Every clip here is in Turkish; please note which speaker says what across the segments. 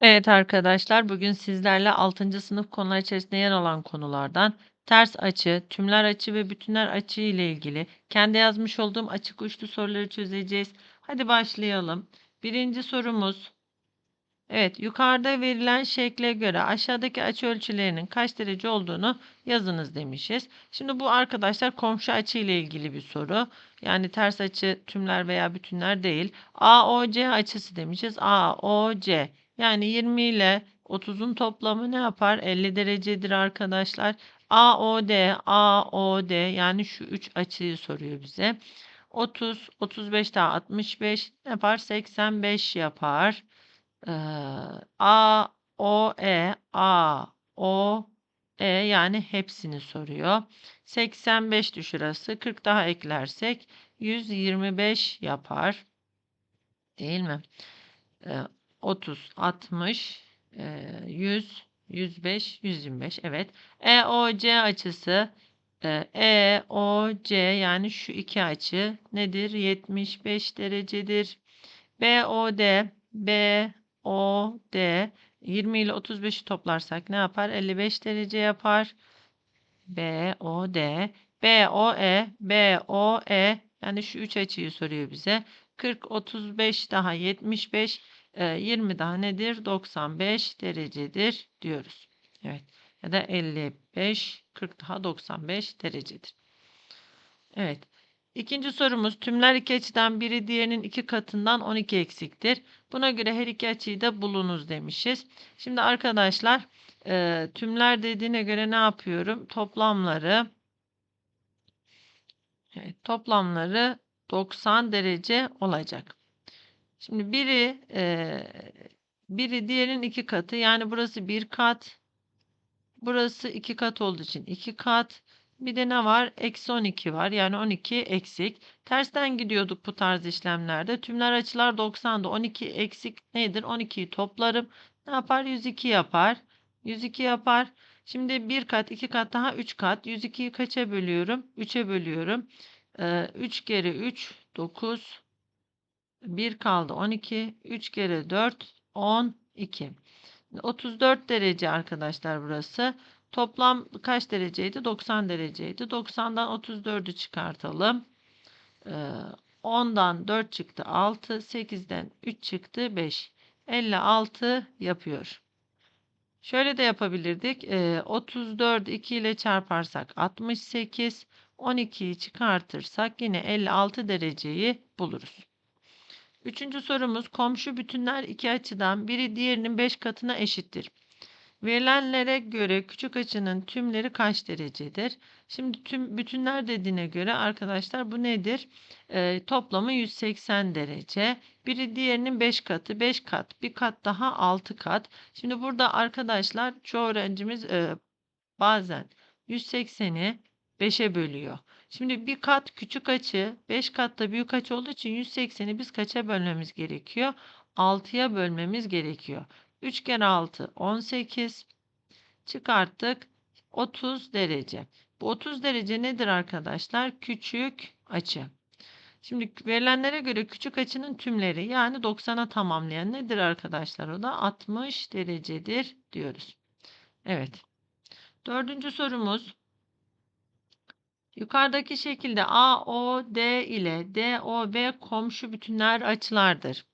Speaker 1: Evet arkadaşlar, bugün sizlerle 6. sınıf konular içerisinde yer alan konulardan ters açı, tümler açı ve bütünler açı ile ilgili kendi yazmış olduğum açık uçlu soruları çözeceğiz. Hadi başlayalım. Birinci sorumuz. Evet, yukarıda verilen şekle göre aşağıdaki açı ölçülerinin kaç derece olduğunu yazınız demişiz. Şimdi bu arkadaşlar komşu açı ile ilgili bir soru. Yani ters açı tümler veya bütünler değil. AOC açısı demişiz. AOC yani 20 ile 30'un toplamı ne yapar? 50 derecedir arkadaşlar. AOD, AOD yani şu 3 açıyı soruyor bize. 30, 35 daha 65 ne yapar? 85 yapar. Ee, A, E, E yani hepsini soruyor. 85 şurası. 40 daha eklersek 125 yapar. Değil mi? Ee, 30, 60, e, 100, 105, 125. Evet. EOC açısı e, EOC yani şu iki açı nedir? 75 derecedir. BOD BOD 20 ile 35'i toplarsak ne yapar? 55 derece yapar. BOD BOE BOE yani şu üç açıyı soruyor bize. 40 35 daha 75 20 daha nedir? 95 derecedir diyoruz. Evet. Ya da 55 40 daha 95 derecedir. Evet. İkinci sorumuz tümler iki açıdan biri diğerinin iki katından 12 eksiktir. Buna göre her iki açıyı da bulunuz demişiz. Şimdi arkadaşlar e, tümler dediğine göre ne yapıyorum? Toplamları evet, toplamları 90 derece olacak. Şimdi biri e, biri diğerinin iki katı yani burası bir kat burası iki kat olduğu için iki kat bir de ne var? Eksi 12 var. Yani 12 eksik. Tersten gidiyorduk bu tarz işlemlerde. Tümler açılar 90'da. 12 eksik nedir? 12'yi toplarım. Ne yapar? 102 yapar. 102 yapar. Şimdi bir kat, iki kat daha 3 kat. 102'yi kaça bölüyorum? 3'e bölüyorum. Ee, 3 kere 3, 9. 1 kaldı 12. 3 kere 4, 12. 34 derece arkadaşlar burası. Toplam kaç dereceydi? 90 dereceydi. 90'dan 34'ü çıkartalım. 10'dan ee, 4 çıktı 6. 8'den 3 çıktı 5. 56 yapıyor. Şöyle de yapabilirdik. 34 ee, 2 ile çarparsak 68. 12'yi çıkartırsak yine 56 dereceyi buluruz. Üçüncü sorumuz komşu bütünler iki açıdan biri diğerinin 5 katına eşittir. Verilenlere göre küçük açının tümleri kaç derecedir? Şimdi tüm bütünler dediğine göre arkadaşlar bu nedir? E, toplamı 180 derece. Biri diğerinin 5 katı. 5 kat. Bir kat daha 6 kat. Şimdi burada arkadaşlar çoğu öğrencimiz e, bazen 180'i 5'e bölüyor. Şimdi bir kat küçük açı 5 katta büyük açı olduğu için 180'i biz kaça bölmemiz gerekiyor? 6'ya bölmemiz gerekiyor. 3 kere 6 18 çıkarttık 30 derece. Bu 30 derece nedir arkadaşlar? Küçük açı. Şimdi verilenlere göre küçük açının tümleri yani 90'a tamamlayan nedir arkadaşlar? O da 60 derecedir diyoruz. Evet. Dördüncü sorumuz. Yukarıdaki şekilde AOD ile DOB komşu bütünler açılardır.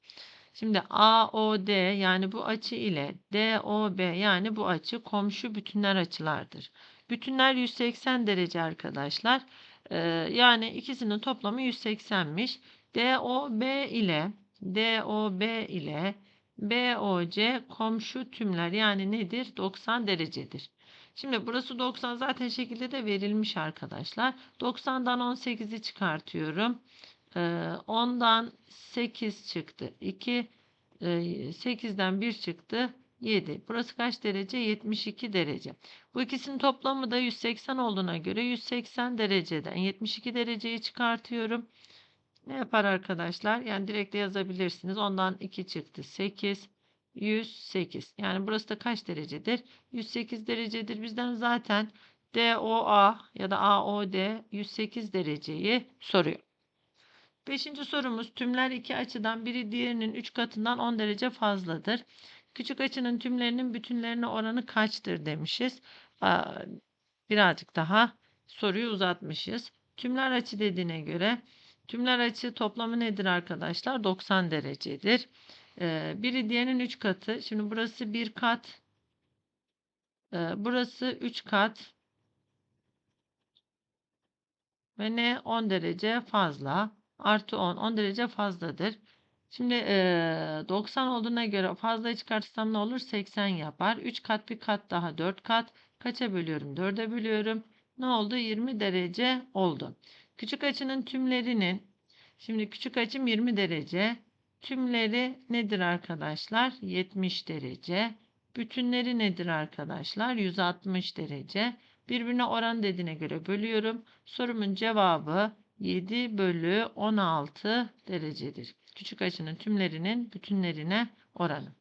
Speaker 1: Şimdi AOD yani bu açı ile DOB yani bu açı komşu bütünler açılardır. Bütünler 180 derece arkadaşlar. Ee, yani ikisinin toplamı 180'miş. DOB ile DOB ile BOC komşu tümler yani nedir? 90 derecedir. Şimdi burası 90 zaten şekilde de verilmiş arkadaşlar. 90'dan 18'i çıkartıyorum. 10'dan 8 çıktı. 2 8'den 1 çıktı. 7. Burası kaç derece? 72 derece. Bu ikisinin toplamı da 180 olduğuna göre 180 dereceden 72 dereceyi çıkartıyorum. Ne yapar arkadaşlar? Yani direkt de yazabilirsiniz. Ondan 2 çıktı. 8. 108. Yani burası da kaç derecedir? 108 derecedir. Bizden zaten DOA ya da AOD 108 dereceyi soruyor. Beşinci sorumuz tümler iki açıdan biri diğerinin 3 katından 10 derece fazladır. Küçük açının tümlerinin bütünlerine oranı kaçtır demişiz. Birazcık daha soruyu uzatmışız. Tümler açı dediğine göre tümler açı toplamı nedir arkadaşlar? 90 derecedir. Ee, biri diğerinin 3 katı. Şimdi burası 1 kat. Ee, burası 3 kat. Ve ne 10 derece fazla. Artı 10. 10 derece fazladır. Şimdi eee, 90 olduğuna göre fazla çıkartırsam ne olur? 80 yapar. 3 kat bir kat daha 4 kat. Kaça bölüyorum? 4'e bölüyorum. Ne oldu? 20 derece oldu. Küçük açının tümlerinin şimdi küçük açım 20 derece. Tümleri nedir arkadaşlar? 70 derece. Bütünleri nedir arkadaşlar? 160 derece. Birbirine oran dediğine göre bölüyorum. Sorumun cevabı 7 bölü 16 derecedir. Küçük açının tümlerinin bütünlerine oranı.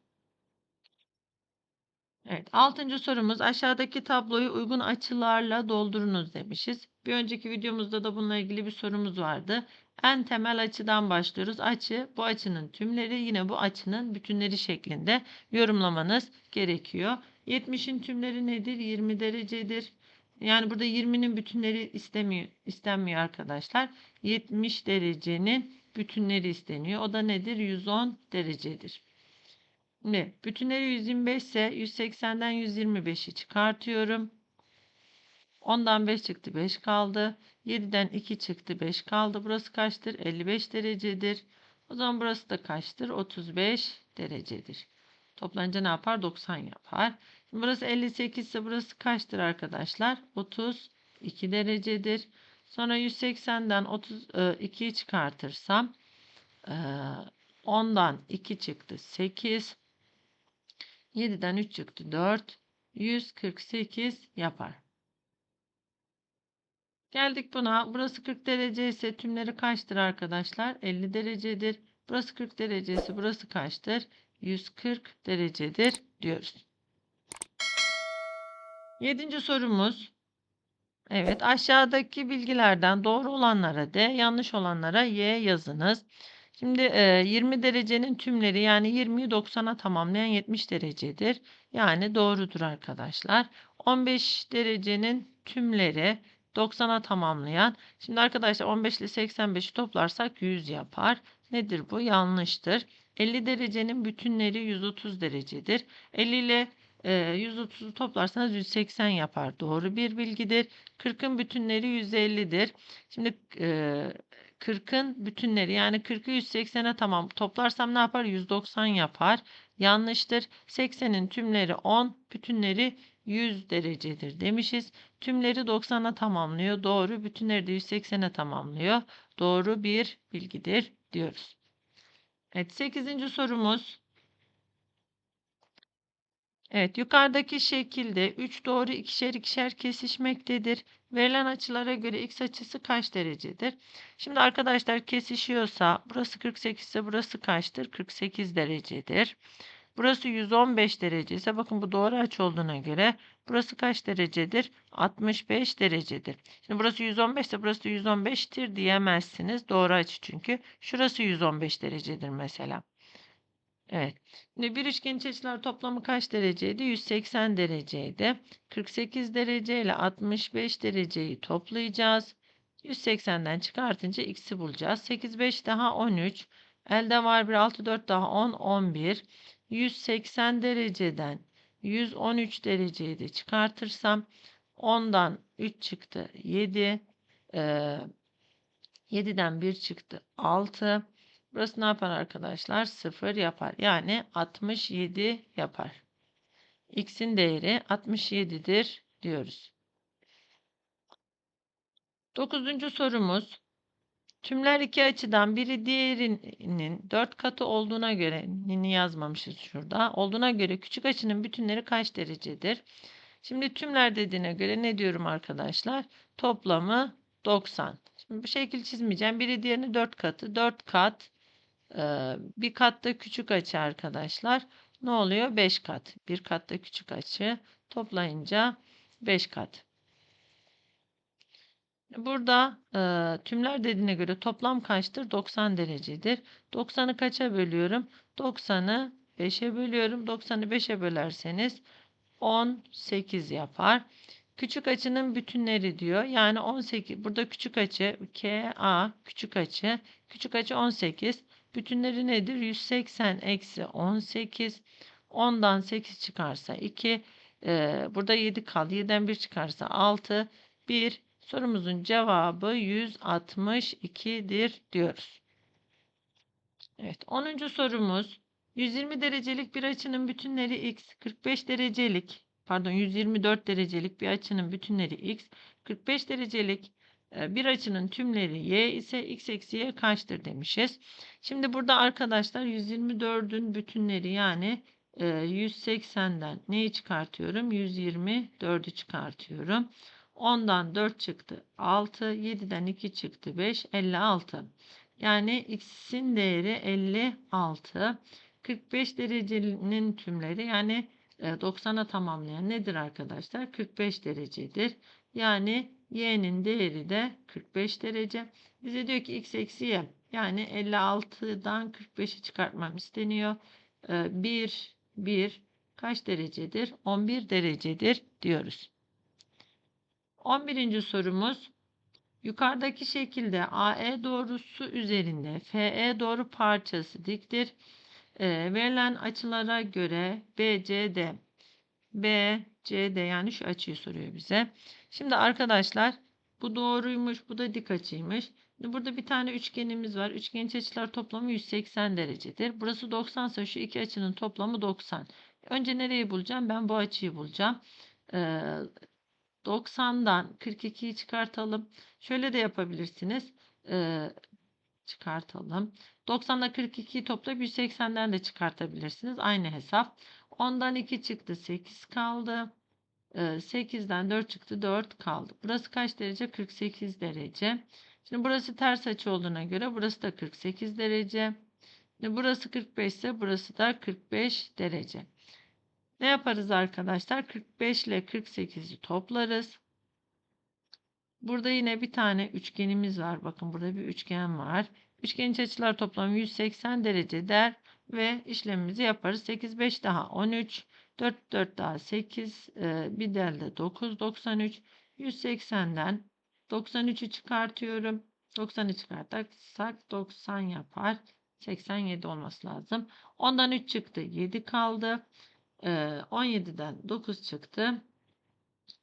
Speaker 1: Evet, altıncı sorumuz aşağıdaki tabloyu uygun açılarla doldurunuz demişiz. Bir önceki videomuzda da bununla ilgili bir sorumuz vardı. En temel açıdan başlıyoruz. Açı bu açının tümleri yine bu açının bütünleri şeklinde yorumlamanız gerekiyor. 70'in tümleri nedir? 20 derecedir. Yani burada 20'nin bütünleri istemiyor, istenmiyor arkadaşlar. 70 derecenin bütünleri isteniyor. O da nedir? 110 derecedir. Şimdi bütünleri 125 ise 180'den 125'i çıkartıyorum. 10'dan 5 çıktı 5 kaldı. 7'den 2 çıktı 5 kaldı. Burası kaçtır? 55 derecedir. O zaman burası da kaçtır? 35 derecedir. Toplanınca ne yapar? 90 yapar. Şimdi burası 58 ise burası kaçtır arkadaşlar? 32 derecedir. Sonra 180'den 32'yi çıkartırsam 10'dan 2 çıktı 8. 7'den 3 çıktı 4. 148 yapar. Geldik buna. Burası 40 derece ise tümleri kaçtır arkadaşlar? 50 derecedir. Burası 40 derece ise burası kaçtır? 140 derecedir diyoruz. Yedinci sorumuz. Evet aşağıdaki bilgilerden doğru olanlara D, yanlış olanlara Y yazınız. Şimdi e, 20 derecenin tümleri yani 20'yi 90'a tamamlayan 70 derecedir. Yani doğrudur arkadaşlar. 15 derecenin tümleri 90'a tamamlayan. Şimdi arkadaşlar 15 ile 85'i toplarsak 100 yapar. Nedir bu? Yanlıştır. 50 derecenin bütünleri 130 derecedir. 50 ile e, 130'u toplarsanız 180 yapar. Doğru bir bilgidir. 40'ın bütünleri 150'dir. Şimdi e, 40'ın bütünleri yani 40'ı 180'e tamam toplarsam ne yapar? 190 yapar. Yanlıştır. 80'in tümleri 10, bütünleri 100 derecedir demişiz. Tümleri 90'a tamamlıyor. Doğru. Bütünleri de 180'e tamamlıyor. Doğru bir bilgidir diyoruz. Evet 8. sorumuz. Evet yukarıdaki şekilde 3 doğru ikişer ikişer kesişmektedir. Verilen açılara göre x açısı kaç derecedir? Şimdi arkadaşlar kesişiyorsa burası 48 ise burası kaçtır? 48 derecedir. Burası 115 derece ise bakın bu doğru açı olduğuna göre burası kaç derecedir? 65 derecedir. Şimdi burası 115 ise burası 115'tir diyemezsiniz. Doğru açı çünkü. Şurası 115 derecedir mesela. Evet. Şimdi bir üçgen iç açılar toplamı kaç dereceydi? 180 dereceydi. 48 derece ile 65 dereceyi toplayacağız. 180'den çıkartınca x'i bulacağız. 8, 5 daha 13. Elde var 1, 6, 4 daha 10, 11. 180 dereceden 113 dereceyi de çıkartırsam 10'dan 3 çıktı 7. Ee, 7'den 1 çıktı 6. Burası ne yapar arkadaşlar? 0 yapar. Yani 67 yapar. X'in değeri 67'dir diyoruz. Dokuzuncu sorumuz. Tümler iki açıdan biri diğerinin 4 katı olduğuna göre nini yazmamışız şurada. Olduğuna göre küçük açının bütünleri kaç derecedir? Şimdi tümler dediğine göre ne diyorum arkadaşlar? Toplamı 90. Şimdi bu şekil çizmeyeceğim. Biri diğerini 4 katı. 4 kat bir katta küçük açı arkadaşlar. Ne oluyor? 5 kat. Bir katta küçük açı toplayınca 5 kat. Burada e, tümler dediğine göre toplam kaçtır? 90 derecedir. 90'ı kaça bölüyorum? 90'ı 5'e bölüyorum. 90'ı 5'e bölerseniz 18 yapar. Küçük açının bütünleri diyor. Yani 18. Burada küçük açı KA küçük açı. Küçük açı 18. Bütünleri nedir? 180 eksi 18. 10'dan 8 çıkarsa 2. Ee, burada 7 kaldı. 7'den 1 çıkarsa 6. 1. Sorumuzun cevabı 162'dir diyoruz. Evet. 10. sorumuz. 120 derecelik bir açının bütünleri x. 45 derecelik pardon 124 derecelik bir açının bütünleri x. 45 derecelik e, bir açının tümleri y ise x eksi y kaçtır demişiz. Şimdi burada arkadaşlar 124'ün bütünleri yani 180'den e, neyi çıkartıyorum? 124'ü çıkartıyorum. 10'dan 4 çıktı 6, 7'den 2 çıktı 5, 56. Yani x'in değeri 56. 45 derecenin tümleri yani 90'a tamamlayan nedir arkadaşlar? 45 derecedir. Yani y'nin değeri de 45 derece. Bize diyor ki x eksi y. Yani 56'dan 45'i çıkartmam isteniyor. 1, 1 kaç derecedir? 11 derecedir diyoruz. 11. sorumuz. Yukarıdaki şekilde AE doğrusu üzerinde FE doğru parçası diktir. E, verilen açılara göre BCD BCD yani şu açıyı soruyor bize. Şimdi arkadaşlar bu doğruymuş, bu da dik açıymış. Burada bir tane üçgenimiz var. Üçgen iç açılar toplamı 180 derecedir. Burası 90 ise şu iki açının toplamı 90. Önce nereyi bulacağım? Ben bu açıyı bulacağım. Ee, 90'dan 42'yi çıkartalım. Şöyle de yapabilirsiniz. Ee, çıkartalım. 90'da 42'yi toplayıp 180'den de çıkartabilirsiniz. Aynı hesap. 10'dan 2 çıktı 8 kaldı. 8'den ee, 4 çıktı 4 kaldı. Burası kaç derece? 48 derece. Şimdi burası ters açı olduğuna göre burası da 48 derece. Şimdi burası 45 ise burası da 45 derece. Ne yaparız arkadaşlar? 45 ile 48'i toplarız. Burada yine bir tane üçgenimiz var. Bakın burada bir üçgen var. Üçgen iç açılar toplamı 180 derece der ve işlemimizi yaparız. 8 5 daha 13 4 4 daha 8 e, bir delde 9 93 180'den 93'ü çıkartıyorum. 90'ı çıkartırsak 90 yapar. 87 olması lazım. Ondan 3 çıktı. 7 kaldı. E, 17'den 9 çıktı.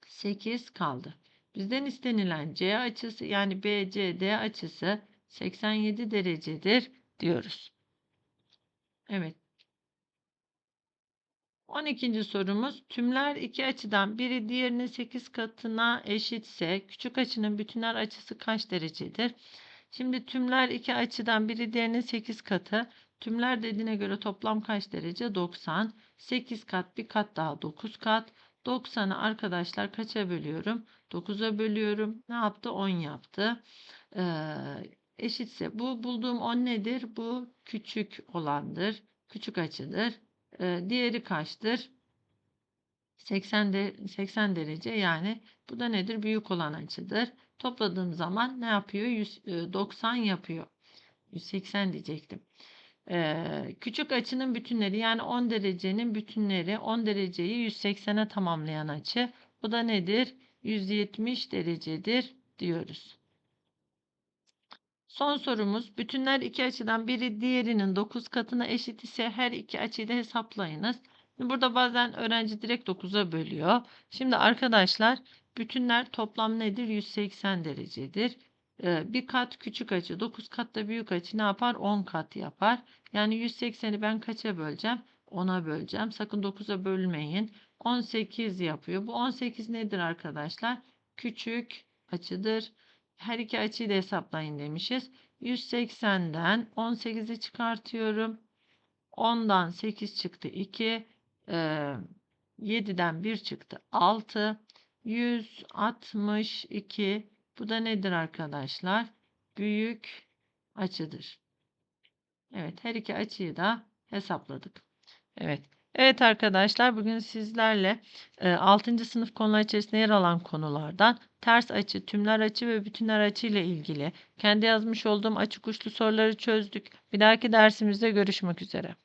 Speaker 1: 8 kaldı. Bizden istenilen C açısı yani BCD açısı 87 derecedir diyoruz. Evet. 12. sorumuz tümler iki açıdan biri diğerinin 8 katına eşitse küçük açının bütünler açısı kaç derecedir? Şimdi tümler iki açıdan biri diğerinin 8 katı. Tümler dediğine göre toplam kaç derece? 90. 8 kat bir kat daha 9 kat. 90'ı arkadaşlar kaça bölüyorum? 9'a bölüyorum. Ne yaptı? 10 yaptı. Ee, eşitse bu bulduğum 10 nedir? Bu küçük olandır. Küçük açıdır. Ee, diğeri kaçtır? 80 de 80 derece yani bu da nedir? Büyük olan açıdır. Topladığım zaman ne yapıyor? 190 yapıyor. 180 diyecektim. Küçük açının bütünleri yani 10 derecenin bütünleri 10 dereceyi 180'e tamamlayan açı. Bu da nedir? 170 derecedir diyoruz. Son sorumuz bütünler iki açıdan biri diğerinin 9 katına eşit ise her iki açıyı da hesaplayınız. Burada bazen öğrenci direkt 9'a bölüyor. Şimdi arkadaşlar bütünler toplam nedir? 180 derecedir. Ee, bir kat küçük açı 9 kat da büyük açı ne yapar? 10 kat yapar. Yani 180'i ben kaça böleceğim? 10'a böleceğim. Sakın 9'a bölmeyin. 18 yapıyor. Bu 18 nedir arkadaşlar? Küçük açıdır. Her iki açıyı da hesaplayın demişiz. 180'den 18'i çıkartıyorum. 10'dan 8 çıktı 2. Ee, 7'den 1 çıktı 6. 162. Bu da nedir arkadaşlar? Büyük açıdır. Evet her iki açıyı da hesapladık. Evet. Evet arkadaşlar bugün sizlerle 6. sınıf konular içerisinde yer alan konulardan ters açı, tümler açı ve bütünler açı ile ilgili kendi yazmış olduğum açık uçlu soruları çözdük. Bir dahaki dersimizde görüşmek üzere.